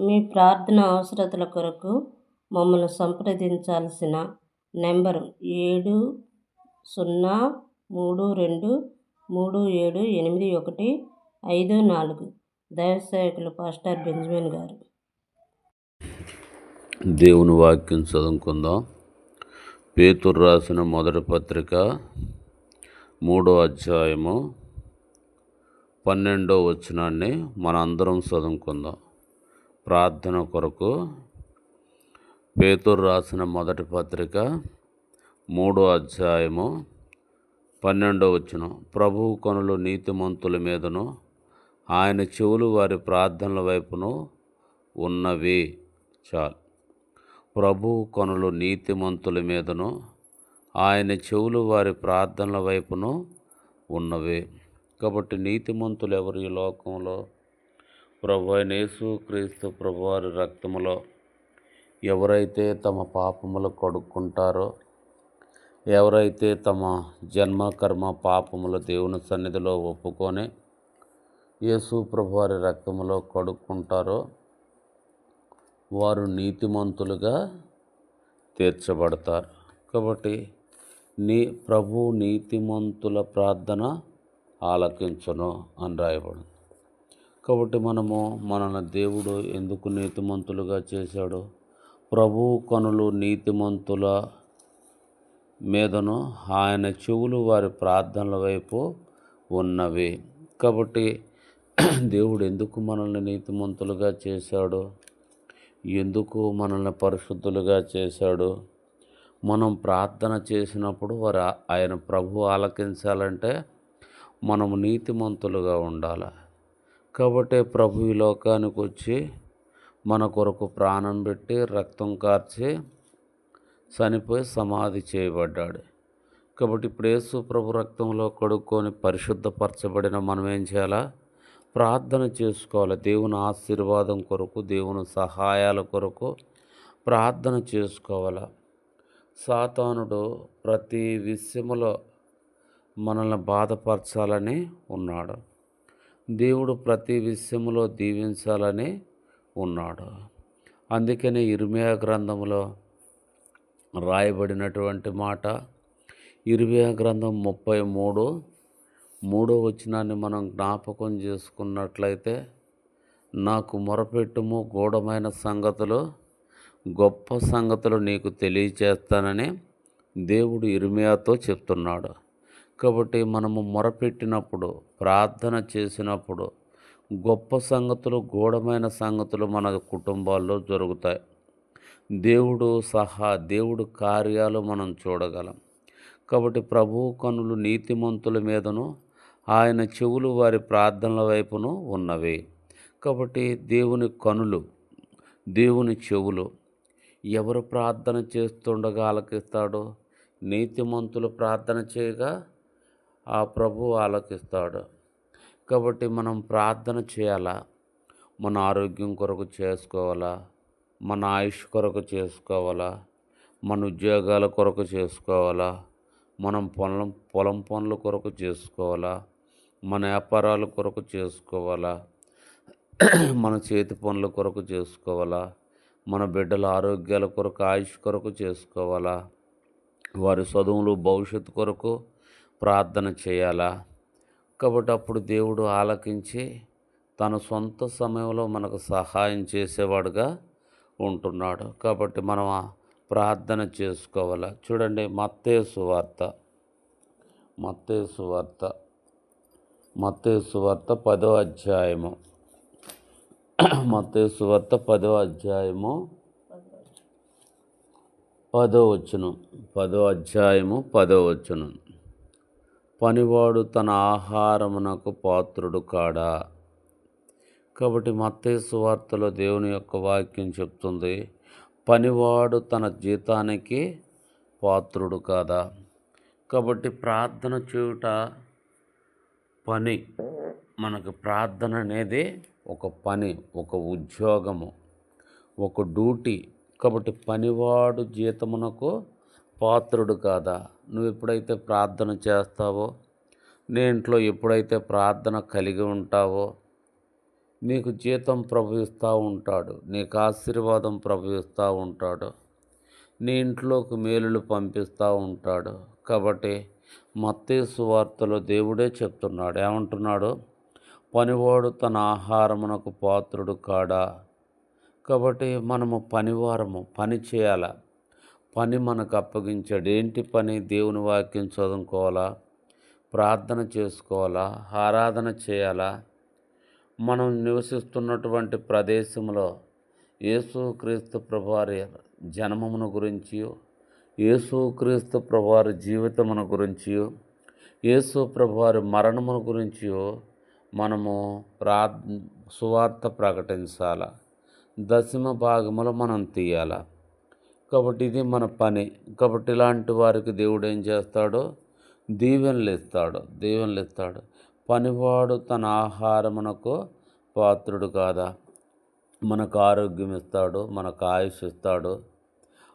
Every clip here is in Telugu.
మీ ప్రార్థన అవసరతల కొరకు మమ్మల్ని సంప్రదించాల్సిన నెంబరు ఏడు సున్నా మూడు రెండు మూడు ఏడు ఎనిమిది ఒకటి ఐదు నాలుగు. దైవసేవకులు పాస్టర్ బెంజమిన్ గారు. దేవుని వాక్యం చదువుకుందాం. పేతురు రాసిన మొదటి పత్రిక మూడో అధ్యాయము పన్నెండో వచనాన్ని మనందరం చదువుకుందాం. ప్రార్థన కొరకు పేతురు రాసిన మొదటి పత్రిక మూడో అధ్యాయము పన్నెండో వచ్చిన ప్రభువు కొనులు నీతిమంతుల మీదను ఆయన చెవులు వారి ప్రార్థనల వైపును ఉన్నవి. చాలు. ప్రభు కొనులు నీతిమంతుల మీదను ఆయన చెవులు వారి ప్రార్థనల వైపును ఉన్నవి. కాబట్టి నీతిమంతులు ఎవరు ఈ లోకంలో? ప్రభు అయిన యేసు క్రీస్తు ప్రభువారి రక్తములో ఎవరైతే తమ పాపములు కడుక్కుంటారో ఎవరైతే తమ జన్మ కర్మ పాపములు దేవుని సన్నిధిలో ఒప్పుకొని యేసు ప్రభువారి రక్తములో కడుక్కుంటారో వారు నీతిమంతులుగా తీర్చబడతారు. కాబట్టి నీ ప్రభు నీతిమంతుల ప్రార్థన ఆలకించును అని రాయబడింది. కాబట్టి మనము మనల్ని దేవుడు ఎందుకు నీతిమంతులుగా చేశాడు ప్రభు కనులు నీతిమంతుల మీదను ఆయన చెవులు వారి ప్రార్థనల వైపు ఉన్నవి. కాబట్టి దేవుడు ఎందుకు మనల్ని నీతిమంతులుగా చేశాడు ఎందుకు మనల్ని పరిశుద్ధులుగా చేశాడు మనం ప్రార్థన చేసినప్పుడు వారు ఆయన ప్రభు ఆలకించాలంటే మనము నీతిమంతులుగా ఉండాలి? కాబట్టి ప్రభు ఈ లోకానికి వచ్చి మన కొరకు ప్రాణం పెట్టి రక్తం కార్చి చనిపోయి సమాధి చేయబడ్డాడు. కాబట్టి ఇప్పుడు యేసు ప్రభు రక్తంలో కడుక్కొని పరిశుద్ధపరచబడిన మనం ఏం చేయాలా? ప్రార్థన చేసుకోవాలి. దేవుని ఆశీర్వాదం కొరకు దేవుని సహాయాల కొరకు ప్రార్థన చేసుకోవాలి? సాతానుడు ప్రతి విషయములో మనల్ని బాధపరచాలని ఉన్నాడు. దేవుడు ప్రతి విషయంలో దీవించాలని ఉన్నాడు. అందుకనే ఇర్మియా గ్రంథంలో రాయబడినటువంటి మాట ఇర్మియా గ్రంథం ముప్పై మూడు మూడో వచనాన్ని మనం జ్ఞాపకం చేసుకున్నట్లయితే నాకు మొరపెట్టుము గూఢమైన సంగతులు గొప్ప సంగతులు నీకు తెలియచేస్తానని దేవుడు ఇర్మియాతో చెప్తున్నాడు. కాబట్టి మనము మొరపెట్టినప్పుడు ప్రార్థన చేసినప్పుడు గొప్ప సంగతులు గూఢమైన సంగతులు మన కుటుంబాల్లో జరుగుతాయి. దేవుడు సహా దేవుడు కార్యాలు మనం చూడగలం. కాబట్టి ప్రభు కనులు నీతిమంతుల మీదను ఆయన చెవులు వారి ప్రార్థనల వైపును ఉన్నవి. కాబట్టి దేవుని కనులు దేవుని చెవులు ఎవరు ప్రార్థన చేస్తుండగా ఆలకిస్తాడో? నీతిమంతులు ప్రార్థన చేయగా ఆ ప్రభు ఆలోకిస్తాడు కాబట్టి మనం ప్రార్థన చేయాలా? మన ఆరోగ్యం కొరకు చేసుకోవాలా? మన ఆయుష్ కొరకు చేసుకోవాలా? మన ఉద్యోగాల కొరకు చేసుకోవాలా? మనం పొలం పొలం పనుల కొరకు చేసుకోవాలా? మన వ్యాపారాల కొరకు చేసుకోవాలా? మన చేతి పనుల కొరకు చేసుకోవాలా? మన బిడ్డల ఆరోగ్యాల కొరకు ఆయుష్ కొరకు చేసుకోవాలా? వారి చదువులు భవిష్యత్తు కొరకు ప్రార్థన చేయాలా? కాబట్టి అప్పుడు దేవుడు ఆలకించి తన సొంత సమయంలో మనకు సహాయం చేసేవాడుగా ఉంటున్నాడు. కాబట్టి మనం ప్రార్థన చేసుకోవాలా? చూడండి మత్తేసు వార్త. మత్తేసు వార్త. మత్తేసు వార్త పదో అధ్యాయము. మత్తేసు వార్త పదో అధ్యాయము. పదో వచ్చును పదో అధ్యాయము పదో వచ్చును పనివాడు తన ఆహారమునకు పాత్రుడు కాడా? కాబట్టి మత్తేసు వార్తలో దేవుని యొక్క వాక్యం చెప్తుంది పనివాడు తన జీతానికి పాత్రుడు కాదా? కాబట్టి ప్రార్థన చేయుట పని మనకు ప్రార్థన అనేది ఒక పని ఒక ఉద్యోగము ఒక డ్యూటీ. కాబట్టి పనివాడు జీతమునకు పాత్రుడు కాదా? నువ్వు ఎప్పుడైతే ప్రార్థన చేస్తావో నీ ఇంట్లో ఎప్పుడైతే ప్రార్థన కలిగి ఉంటావో నీకు జీతం ప్రభవిస్తూ ఉంటాడు నీకు ఆశీర్వాదం ప్రభవిస్తూ ఉంటాడు నీ ఇంట్లోకి మేలులు పంపిస్తూ ఉంటాడు. కాబట్టి మత్తేసు వార్తలో దేవుడే చెప్తున్నాడు. ఏమంటున్నాడు? పనివాడు తన ఆహారమునకు పాత్రుడు కాడా? కాబట్టి మనము పనివారము పని చేయాలా? పని మనకు అప్పగించాడు. ఏంటి పని? దేవుని వాక్యం చదువుకోవాలా? ప్రార్థన చేసుకోవాలా? ఆరాధన చేయాలా? మనం నివసిస్తున్నటువంటి ప్రదేశంలో యేసుక్రీస్తు ప్రభువారి జన్మమును గురించి యేసుక్రీస్తు ప్రభువారి జీవితమును గురించి యేసు ప్రభువారి మరణమును గురించి మనము ప్రా సువార్త ప్రకటించాల? దశమ భాగములో మనం తీయాలా? కాబట్టి ఇది మన పని. కాబట్టి ఇలాంటి వారికి దేవుడు ఏం చేస్తాడో? దీవెనలు ఇస్తాడు దీవెనలు ఇస్తాడు పనివాడు తన ఆహారమునకు పాత్రుడు కాదా? మనకు ఆరోగ్యం ఇస్తాడు మనకు ఆయుష్ ఇస్తాడు.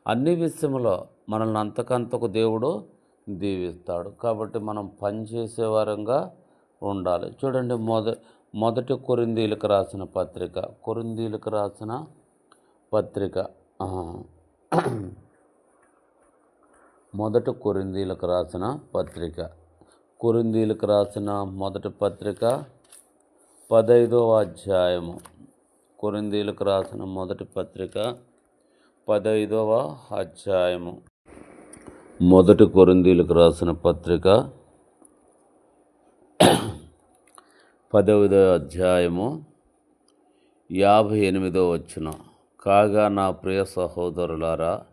అన్ని విషయంలో మనల్ని అంతకంతకు దేవుడు దీవిస్తాడు. కాబట్టి మనం పనిచేసే వారంగా ఉండాలి. చూడండి మొద మొదటి కొరిందీలకు రాసిన పత్రిక. కొరిందీలకు రాసిన పత్రిక. మొదటి కొరిందీలకు రాసిన పత్రిక. కొరిందీలకు రాసిన మొదటి పత్రిక పదైదవ అధ్యాయము. కొరిందీలకు రాసిన మొదటి పత్రిక పదైదవ అధ్యాయము. మొదటి కొరిందీలకు రాసిన పత్రిక పదవదవ అధ్యాయము యాభై ఎనిమిదో వచ్చిన కాగా నా ప్రియ సహోదరులారా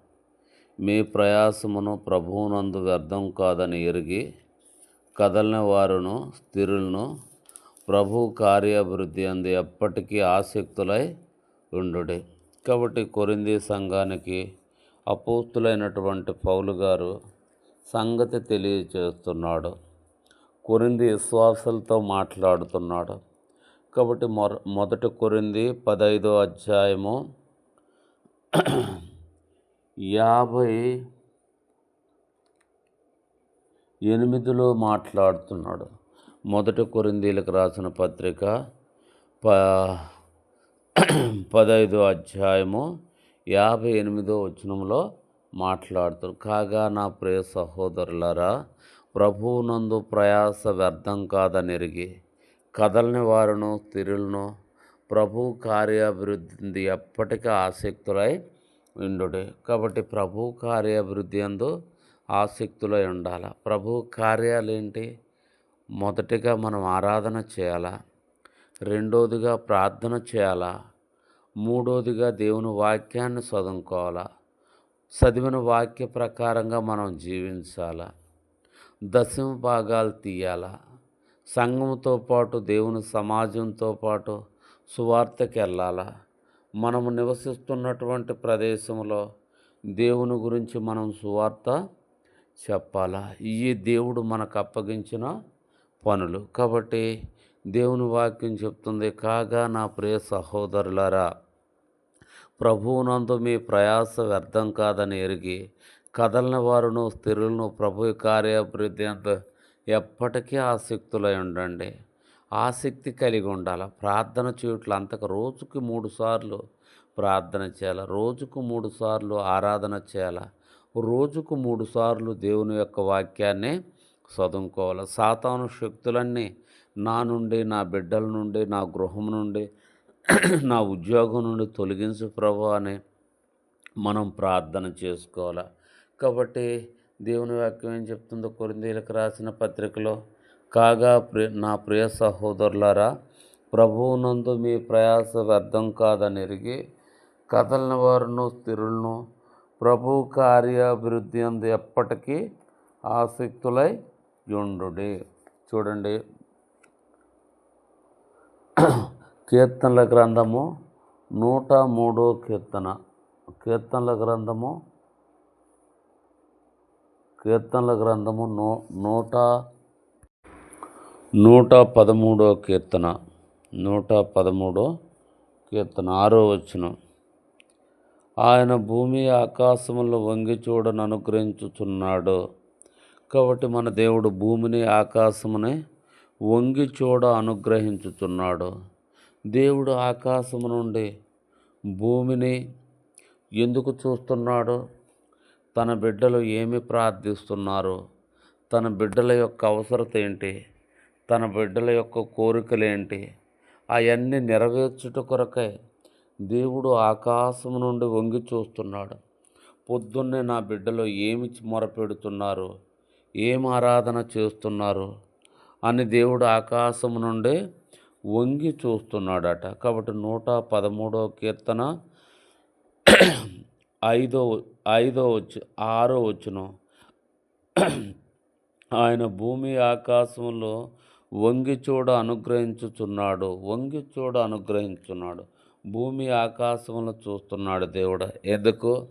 మీ ప్రయాసమును ప్రభువునందు వ్యర్థం కాదని ఎరిగి కదలని వారును స్థిరులను ప్రభు కార్యాభివృద్ధి అందు ఎప్పటికీ ఆసక్తులై ఉండుడి. కాబట్టి కొరింది సంఘానికి అపూర్తులైనటువంటి పౌలు గారు సంగతి తెలియచేస్తున్నాడు. కొరింది విశ్వాసులతో మాట్లాడుతున్నాడు. కాబట్టి మొర మొదటి కొరింది పదైదో అధ్యాయము యాభై ఎనిమిదిలో మాట్లాడుతున్నాడు. మొదటి కొరిందీలకు రాసిన పత్రిక ప పదైదో అధ్యాయము యాభై ఎనిమిదో వచనంలో మాట్లాడుతారు కాగా నా ప్రియ సహోదరులరా ప్రభువునందు ప్రయాస వ్యర్థం కాదనిరిగి కదలని వారును తిరులను ప్రభు కార్యాభివృద్ధి ఎప్పటికీ ఆసక్తులై ఉండుడే. కాబట్టి ప్రభు కార్యాభివృద్ధి అందు ఆసక్తులై ఉండాలి. ప్రభు కార్యాలు ఏంటి మొదటిగా మనం ఆరాధన చేయాలా. రెండోదిగా ప్రార్థన చేయాలా. మూడోదిగా దేవుని వాక్యాన్ని చదువుకోవాలా. చదివిన వాక్య ప్రకారంగా మనం జీవించాలా. దశమ భాగాలు తీయాలా. సంఘంతో పాటు దేవుని సమాజంతో పాటు సువార్తకి వెళ్ళాలా? మనము నివసిస్తున్నటువంటి ప్రదేశంలో దేవుని గురించి మనం సువార్త చెప్పాలా? ఈ దేవుడు మనకు అప్పగించిన పనులు. కాబట్టి దేవుని వాక్యం చెప్తుంది కాగా నా ప్రియ సహోదరులారా ప్రభువునందు మీ ప్రయాస వ్యర్థం కాదని ఎరిగి కదలని వారును స్థిరులను ప్రభు కార్యాభివృద్ధి అంత ఎప్పటికీ ఆసక్తులై ఉండండి. ఆసక్తి కలిగి ఉండాలి? ప్రార్థన చేయట్లు అంతకు రోజుకి మూడు సార్లు ప్రార్థన చేయాలి? రోజుకు మూడు సార్లు ఆరాధన చేయాలి? రోజుకు మూడు సార్లు దేవుని యొక్క వాక్యాన్ని చదువుకోవాలి? సాతాను శక్తులన్నీ నా నుండి నా బిడ్డల నుండి నా గృహం నుండి నా ఉద్యోగం నుండి తొలగించు ప్రభు అని మనం ప్రార్థన చేసుకోవాలి? కాబట్టి దేవుని వాక్యం ఏం చెప్తుందో కొరిందీలకు రాసిన పత్రికలో కాగా ప్రియ నా ప్రియ సహోదరులారా ప్రభువునందు మీ ప్రయాస వ్యర్థం కాదని కథలని వారును స్థిరులను ప్రభు కార్యాభివృద్ధి అందు ఎప్పటికీ ఆసక్తులై ఉండు చూడండి. కీర్తనల గ్రంథము నూట మూడో కీర్తన. కీర్తనల గ్రంథము కీర్తనల గ్రంథము నూ నూట నూట పదమూడో కీర్తన. నూట పదమూడో కీర్తన ఆరో వచనం. ఆయన భూమి ఆకాశములో వంగి చూడను అనుగ్రహించుచున్నాడు. కాబట్టి మన దేవుడు భూమిని ఆకాశముని వంగి చూడ అనుగ్రహించుచున్నాడు. దేవుడు ఆకాశము నుండి భూమిని ఎందుకు చూస్తున్నాడు? తన బిడ్డలు ఏమి ప్రార్థిస్తున్నారు? తన బిడ్డల యొక్క అవసరత ఏంటి? తన బిడ్డల యొక్క కోరికలు ఏంటి అవన్నీ నెరవేర్చుట కొరకై దేవుడు ఆకాశం నుండి వంగి చూస్తున్నాడు. పొద్దున్నే నా బిడ్డలో ఏమి మొరపెడుతున్నారు? ఏం ఆరాధన చేస్తున్నారు? అని దేవుడు ఆకాశం నుండి వంగి చూస్తున్నాడట. కాబట్టి నూట పదమూడవ కీర్తన ఐదో ఐదో వచ్చు ఆరో వచ్చును ఆయన భూమి ఆకాశంలో వంగి చూడ అనుగ్రహించుచున్నాడు వంగి చూడ అనుగ్రహించున్నాడు. భూమి ఆకాశంలో చూస్తున్నాడు దేవుడు. ఎందుకు?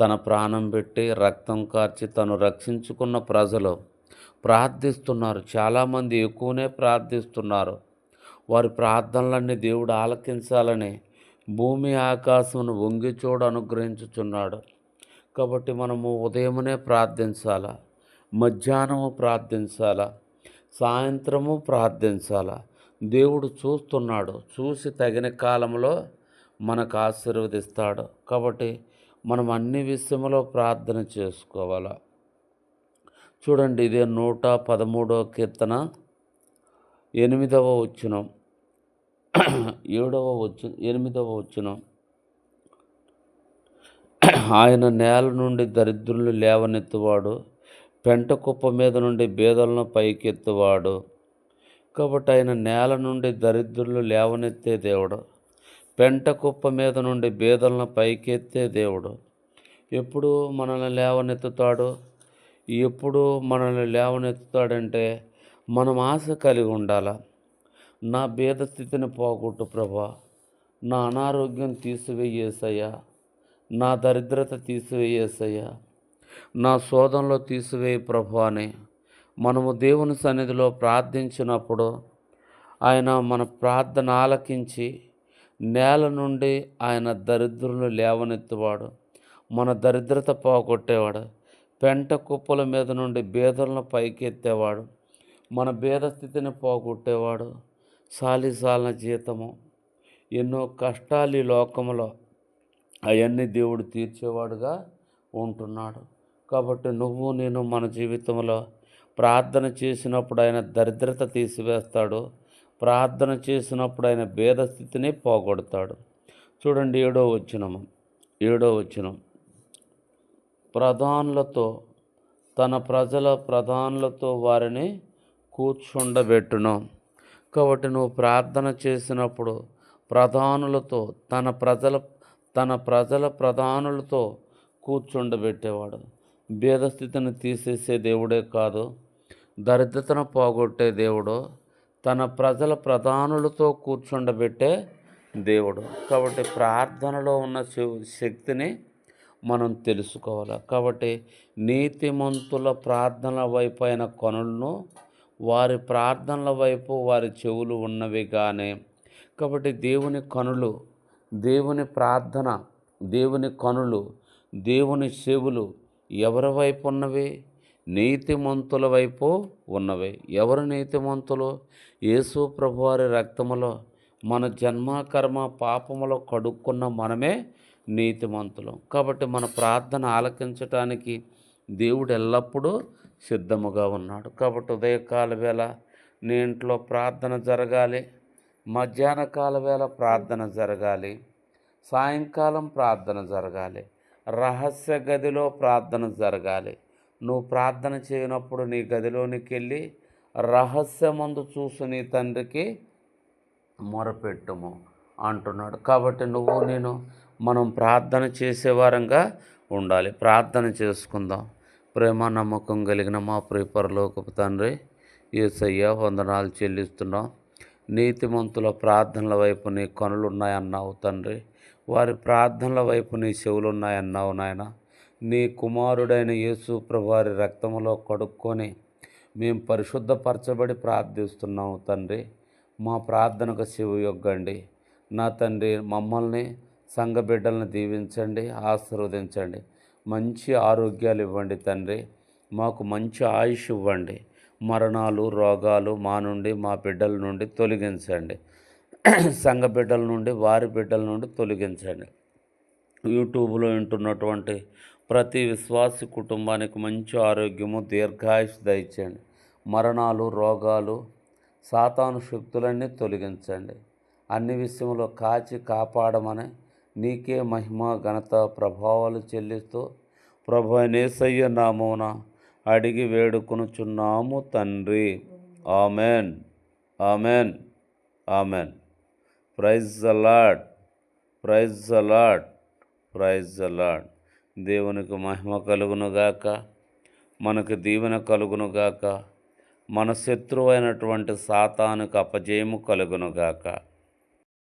తన ప్రాణం పెట్టి రక్తం కార్చి తను రక్షించుకున్న ప్రజలు ప్రార్థిస్తున్నారు. చాలామంది ఎక్కువనే ప్రార్థిస్తున్నారు. వారి ప్రార్థనలన్నీ దేవుడు ఆలకించాలని భూమి ఆకాశమును వంగి చూడ అనుగ్రహించుచున్నాడు. కాబట్టి మనము ఉదయమునే ప్రార్థించాలా? మధ్యాహ్నము ప్రార్థించాలా? సాయంత్రము ప్రార్థించాలా. దేవుడు చూస్తున్నాడు. చూసి తగిన కాలంలో మనకు ఆశీర్వదిస్తాడు. కాబట్టి మనం అన్ని విషయంలో ప్రార్థన చేసుకోవాలి. చూడండి ఇదే నూట పదమూడవ కీర్తన ఎనిమిదవ వచ్చినం ఏడవ వచ్చి ఎనిమిదవ వచ్చినం ఆయన నేల నుండి దరిద్రులు లేవనెత్తువాడు పెంట కుప్ప మీద నుండి బీదలను పైకెత్తువాడు. కాబట్టి ఆయన నేల నుండి దరిద్రులు లేవనెత్తే దేవుడు. పెంట కుప్ప మీద నుండి బీదలను పైకెత్తే దేవుడు. ఎప్పుడు మనల్ని లేవనెత్తుతాడు? ఎప్పుడు మనల్ని లేవనెత్తుతాడంటే మనం ఆశ కలిగి ఉండాల. నా భేద స్థితిని పోగొట్టు ప్రభా. నా అనారోగ్యం తీసివేయేసయ్యా. నా దరిద్రత తీసివేయేసయ్యా. నా శోధనలో తీసివేయి ప్రభు అని మనము దేవుని సన్నిధిలో ప్రార్థించినప్పుడు ఆయన మన ప్రార్థన ఆలకించి నేల నుండి ఆయన దరిద్రులను లేవనెత్తువాడు మన దరిద్రత పోగొట్టేవాడు పెంట కుప్పల మీద నుండి బీదలను పైకెత్తేవాడు మన బీద స్థితిని పోగొట్టేవాడు సాలిసాలన జీతము ఎన్నో కష్టాలు ఈ లోకంలో అవన్నీ దేవుడు తీర్చేవాడుగా ఉంటున్నాడు. కాబట్టి నువ్వు నేను మన జీవితంలో ప్రార్థన చేసినప్పుడు ఆయన దరిద్రత తీసివేస్తాడు. ప్రార్థన చేసినప్పుడు ఆయన భేద స్థితిని పోగొడతాడు. చూడండి ఏడో వచ్చినము ఏడో వచ్చినం ప్రధానులతో తన ప్రజల ప్రధానులతో వారిని కూర్చుండబెట్టును. కాబట్టి నువ్వు ప్రార్థన చేసినప్పుడు ప్రధానులతో తన ప్రజల తన ప్రజల ప్రధానులతో కూర్చుండబెట్టేవాడు. భేదస్థితిని తీసేసే దేవుడే కాదు దరిద్రతను పోగొట్టే దేవుడు తన ప్రజల ప్రధానులతో కూర్చుండబెట్టే దేవుడు. కాబట్టి ప్రార్థనలో ఉన్న శక్తిని మనం తెలుసుకోవాలి. కాబట్టి నీతిమంతుల ప్రార్థనల వైపు అయిన కొనులను వారి ప్రార్థనల వైపు వారి చెవులు ఉన్నవి కానీ కాబట్టి దేవుని కనులు దేవుని ప్రార్థన దేవుని కనులు దేవుని చెవులు ఎవరి వైపు ఉన్నవి? నీతిమంతుల వైపు ఉన్నవి. ఎవరు నీతిమంతులు? యేసు ప్రభువారి రక్తములో మన జన్మ కర్మ పాపములో కడుక్కున్న మనమే నీతిమంతులు. కాబట్టి మన ప్రార్థన ఆలకించటానికి దేవుడు ఎల్లప్పుడూ సిద్ధముగా ఉన్నాడు. కాబట్టి ఉదయకాల వేళ నీ ఇంట్లో ప్రార్థన జరగాలి. మధ్యాహ్న కాల వేళ ప్రార్థన జరగాలి. సాయంకాలం ప్రార్థన జరగాలి. రహస్య గదిలో ప్రార్థన జరగాలి. నువ్వు ప్రార్థన చేయనప్పుడు నీ గదిలోనికి వెళ్ళి రహస్యమందు చూసు నీ తండ్రికి మొరపెట్టుము అంటున్నాడు. కాబట్టి నువ్వు నేను మనం ప్రార్థన చేసేవారంగా ఉండాలి. ప్రార్థన చేసుకుందాం. ప్రేమ నమ్మకం కలిగిన మా ప్రియపరలోకపు తండ్రి ఏసయ్య వందనాలు చెల్లిస్తున్నాం. నీతిమంతుల ప్రార్థనల వైపు నీ కనులు ఉన్నాయన్నావు తండ్రి. వారి ప్రార్థనల వైపు నీ చెవులున్నాయన్నావు నాయన. నీ కుమారుడైన యేసు ప్రభువారి రక్తములో కడుక్కొని మేము పరిశుద్ధపరచబడి ప్రార్థిస్తున్నాము తండ్రి. మా ప్రార్థనకు శివు యొగ్గండి నా తండ్రి మమ్మల్ని సంఘ బిడ్డలను దీవించండి ఆశీర్వదించండి. మంచి ఆరోగ్యాలు ఇవ్వండి తండ్రి. మాకు మంచి ఆయుష్ ఇవ్వండి. మరణాలు రోగాలు మా నుండి మా బిడ్డల నుండి తొలగించండి. సంఘ బిడ్డల నుండి వారి బిడ్డల నుండి తొలగించండి. యూట్యూబ్లో వింటున్నటువంటి ప్రతి విశ్వాసి కుటుంబానికి మంచి ఆరోగ్యము దీర్ఘాయుష్ దయచేయండి. మరణాలు రోగాలు సాతాను శక్తులన్నీ తొలగించండి. అన్ని విషయంలో కాచి కాపాడమని నీకే మహిమ ఘనత ప్రభావాలు చెల్లిస్తూ ప్రభు నేసయ్య నామమున అడిగి వేడుకొనుచున్నాము తండ్రి. Amen. Amen. Amen. Praise the Lord praise the Lord praise the Lord దేవునికి మహిమ కలుగునుగాక మనకు దీవెన కలుగునుగాక మన శత్రువైనటువంటి సాతానుకు అపజయము కలుగునుగాక